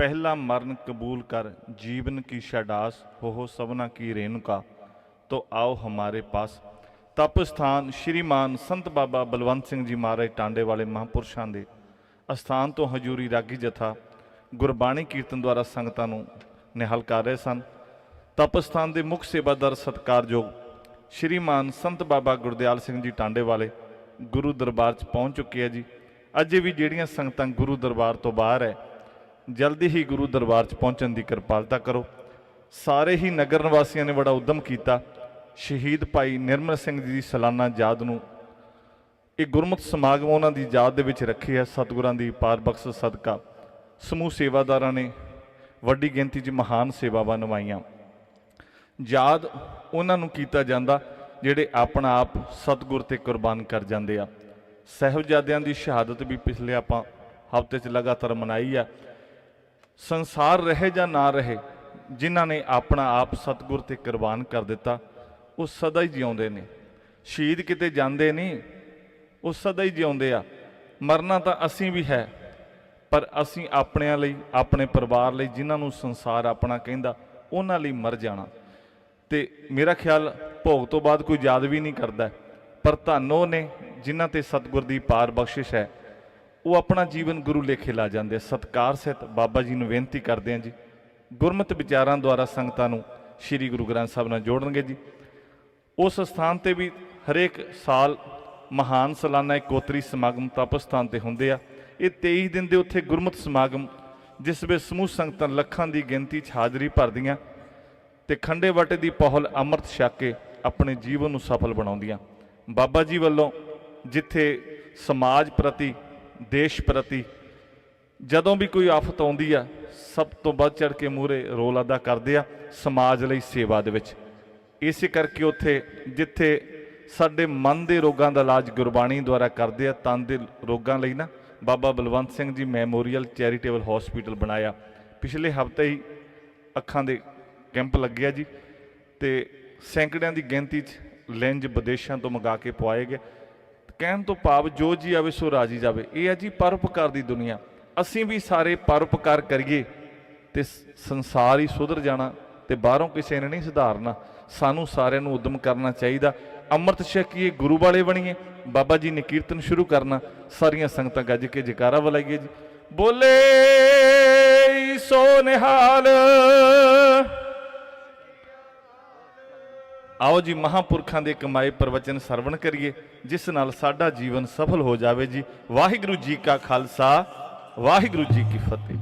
ਪਹਿਲਾ ਮਰਨ ਕਬੂਲ ਕਰ ਜੀਵਨ ਕੀ ਛਡਾਸ ਹੋ ਸਭਨਾ ਕੀ ਰੇਣੁਕਾ, ਤੋ ਆਓ ਹਮਾਰੇ ਪਾਸ। ਤਪ ਸਥਾਨ ਸ਼੍ਰੀਮਾਨ ਸੰਤ ਬਾਬਾ ਬਲਵੰਤ ਸਿੰਘ ਜੀ ਮਹਾਰਾਜ ਟਾਂਡੇ ਵਾਲੇ ਮਹਾਂਪੁਰਸ਼ਾਂ ਦੇ ਅਸਥਾਨ ਤੋਂ ਹਜੂਰੀ ਰਾਗੀ ਜਥਾ ਗੁਰਬਾਣੀ ਕੀਰਤਨ ਦੁਆਰਾ ਸੰਗਤਾਂ ਨੂੰ ਨਿਹਾਲ ਕਰ ਰਹੇ ਸਨ। ਤਪ ਸਥਾਨ ਦੇ ਮੁੱਖ ਸੇਵਾਦਾਰ ਸਤਕਾਰਯੋਗ ਸ਼੍ਰੀਮਾਨ ਸੰਤ ਬਾਬਾ ਗੁਰਦਿਆਲ ਸਿੰਘ ਜੀ ਟਾਂਡੇ ਵਾਲੇ ਗੁਰੂ ਦਰਬਾਰ 'ਚ ਪਹੁੰਚ ਚੁੱਕੇ ਆ ਜੀ। ਅਜੇ ਵੀ ਜਿਹੜੀਆਂ ਸੰਗਤਾਂ ਗੁਰੂ ਦਰਬਾਰ ਤੋਂ ਬਾਹਰ ਹੈ ਜਲਦੀ ਹੀ ਗੁਰੂ ਦਰਬਾਰ 'ਚ ਪਹੁੰਚਣ ਦੀ ਕਿਰਪਾਲਤਾ ਕਰੋ। ਸਾਰੇ ਹੀ ਨਗਰ ਨਿਵਾਸੀਆਂ ਨੇ ਬੜਾ ਉਦਮ ਕੀਤਾ। ਸ਼ਹੀਦ ਭਾਈ ਨਿਰਮਲ ਸਿੰਘ ਜੀ ਦੀ ਸਾਲਾਨਾ ਯਾਦ ਨੂੰ ਇਹ ਗੁਰਮਤਿ ਸਮਾਗਮ ਉਹਨਾਂ ਦੀ ਯਾਦ ਦੇ ਵਿੱਚ ਰੱਖੇ ਆ ਸਤਿਗੁਰਾਂ ਦੀ ਪਾਰ ਬਖਸ਼ ਸਦਕਾ ਸਮੂਹ ਸੇਵਾਦਾਰਾਂ ਨੇ ਵੱਡੀ ਗਿਣਤੀ 'ਚ ਮਹਾਨ ਸੇਵਾਵਾਂ ਨਿਭਾਈਆਂ। ਯਾਦ ਉਹਨਾਂ ਨੂੰ ਕੀਤਾ ਜਾਂਦਾ ਜਿਹੜੇ ਆਪਣਾ ਆਪ ਸਤਿਗੁਰ ਤੇ ਕੁਰਬਾਨ ਕਰ ਜਾਂਦੇ ਆ। ਸਹਿਬਜ਼ਾਦਿਆਂ ਦੀ ਸ਼ਹਾਦਤ ਵੀ ਪਿਛਲੇ ਆਪਾਂ ਹਫ਼ਤੇ 'ਚ ਲਗਾਤਾਰ ਮਨਾਈ ਆ। ਸੰਸਾਰ ਰਹੇ ਜਾਂ ਨਾ ਰਹੇ, ਜਿਨ੍ਹਾਂ ਨੇ ਆਪਣਾ ਆਪ ਸਤਿਗੁਰ ਤੇ ਕੁਰਬਾਨ ਕਰ ਦਿੱਤਾ, ਉਹ ਸਦਾ ਹੀ ਜਿਉਂਦੇ ਨੇ। ਸ਼ਹੀਦ ਕਿਤੇ ਜਾਂਦੇ ਨਹੀਂ ਉਹ ਸਦਾ ਹੀ ਜਿਉਂਦੇ ਆ। ਮਰਨਾ ਤਾਂ ਅਸੀਂ ਵੀ ਹੈ, ਪਰ ਅਸੀਂ ਆਪਣਿਆਂ ਲਈ, ਆਪਣੇ ਪਰਿਵਾਰ ਲਈ, ਜਿਨ੍ਹਾਂ ਨੂੰ ਸੰਸਾਰ ਆਪਣਾ ਕਹਿੰਦਾ, ਉਹਨਾਂ ਲਈ ਮਰ ਜਾਣਾ। ਤੇ ਮੇਰਾ ਖਿਆਲ, ਭੋਗ ਤੋਂ ਬਾਅਦ ਕੋਈ ਯਾਦ ਵੀ ਨਹੀਂ ਕਰਦਾ, ਪਰ ਧੰਨ ਉਹ ਨੇ, ਜਿਨ੍ਹਾਂ ਤੇ ਸਤਿਗੁਰ ਦੀ ਪਾਰ ਬਖਸ਼ਿਸ਼ ਹੈ। ਉਹ ਆਪਣਾ ਜੀਵਨ ਗੁਰੂ ਲੇਖੇ ਲਾ ਜਾਂਦੇ ਆ। ਸਤਕਾਰ ਸਹਿਤ ਬਾਬਾ ਜੀ ਨੂੰ ਬੇਨਤੀ ਕਰਦੇ ਹਾਂ ਜੀ। ਗੁਰਮਤਿ ਵਿਚਾਰਾਂ ਦੁਆਰਾ ਸੰਗਤਾਂ ਨੂੰ ਸ੍ਰੀ ਗੁਰੂ ਗ੍ਰੰਥ ਸਾਹਿਬ ਨਾਲ ਜੋੜਨਗੇ ਜੀ। ਉਸ ਸਥਾਨ ਤੇ ਵੀ ਹਰੇਕ ਸਾਲ ਮਹਾਨ ਸਾਲਾਨਾ ਇਕੋਤਰੀ ਸਮਾਗਮ ਤਪ ਸਥਾਨ ਤੇ ਹੁੰਦੇ ਆ। ਇਹ 23 ਦਿਨ ਦੇ ਉੱਥੇ ਗੁਰਮਤਿ ਸਮਾਗਮ, ਜਿਸ ਵਿੱਚ ਸਮੂਹ ਸੰਗਤਾਂ ਲੱਖਾਂ ਦੀ ਗਿਣਤੀ 'ਚ ਹਾਜ਼ਰੀ ਭਰਦੀਆਂ ਤੇ ਖੰਡੇ ਵਟੇ ਦੀ ਪਹਲ ਅੰਮ੍ਰਿਤ ਛਕ ਕੇ ਆਪਣੇ ਜੀਵਨ ਨੂੰ ਸਫਲ ਬਣਾਉਂਦੀਆਂ। ਬਾਬਾ ਜੀ ਵੱਲੋਂ ਜਿੱਥੇ ਸਮਾਜ ਪ੍ਰਤੀ ਦੇਸ਼ ਪ੍ਰਤੀ ਜਦੋਂ ਵੀ ਕੋਈ ਆਫਤ ਆਉਂਦੀ ਆ, ਸਭ ਤੋਂ ਵੱਧ ਚੜ ਕੇ ਮੂਰੇ ਰੋਲ ਅਦਾ ਕਰਦੇ ਆ ਸਮਾਜ ਲਈ ਸੇਵਾ ਦੇ ਵਿੱਚ। ਇਸੇ ਕਰਕੇ ਉੱਥੇ ਜਿੱਥੇ ਸਾਡੇ ਮਨ ਦੇ ਰੋਗਾਂ ਦਾ ਇਲਾਜ ਗੁਰਬਾਣੀ ਦੁਆਰਾ ਕਰਦੇ ਆ, ਤਨ ਦੇ ਰੋਗਾਂ ਲਈ ਨਾ, ਬਾਬਾ Balwant Singh ji memorial charitable hospital ਬਣਾਇਆ। ਪਿਛਲੇ ਹਫ਼ਤੇ ਹੀ ਅੱਖਾਂ ਦੇ ਕੈਂਪ ਲੱਗਿਆ ਜੀ ਤੇ ਸੈਂਕੜਿਆਂ ਦੀ ਗਿਣਤੀ 'ਚ ਲੈਂਜ ਵਿਦੇਸ਼ਾਂ ਤੋਂ ਮੰਗਾ ਕੇ ਪਵਾਏ ਗਏ। ਕਹਿਣ ਤੋਂ ਭਾਵ ਜੋ ਜੀ ਆਵੇ ਸੋ ਰਾਜੀ ਜਾਵੇ। ਇਹ ਹੈ ਜੀ ਪਰਉਪਕਾਰ ਦੀ ਦੁਨੀਆ। ਅਸੀਂ ਵੀ ਸਾਰੇ ਪਰਉਪਕਾਰ ਕਰੀਏ ਤੇ ਸੰਸਾਰ ਹੀ ਸੁਧਰ ਜਾਣਾ ਤੇ ਬਾਹਰੋਂ ਕਿਸੇ ਨੇ ਨਹੀਂ ਸੁਧਾਰਨਾ। ਸਾਨੂੰ ਸਾਰਿਆਂ ਨੂੰ ਉਦਮ ਕਰਨਾ ਚਾਹੀਦਾ। ਅੰਮ੍ਰਿਤ ਛਕੀਏ, ਗੁਰੂ ਵਾਲੇ ਬਣੀਏ, ਬਾਬਾ ਜੀ ਨੇ ਕੀਰਤਨ ਸ਼ੁਰੂ ਕਰਨਾ। ਸਾਰੀਆਂ ਸੰਗਤਾਂ ਗੱਜ ਕੇ ਜਕਾਰਾ ਬੁਲਾਈਏ ਜੀ। ਬੋਲੇ ਸੋ ਨਿਹਾਲ। ਆਓ ਜੀ ਮਹਾਪੁਰਖਾਂ ਦੇ ਕਮਾਏ ਪ੍ਰਵਚਨ ਸਰਵਣ ਕਰੀਏ, ਜਿਸ ਨਾਲ ਸਾਡਾ ਜੀਵਨ ਸਫਲ ਹੋ ਜਾਵੇ ਜੀ। ਵਾਹਿਗੁਰੂ ਜੀ ਕਾ ਖਾਲਸਾ, ਵਾਹਿਗੁਰੂ ਜੀ ਕੀ ਫਤਿਹ।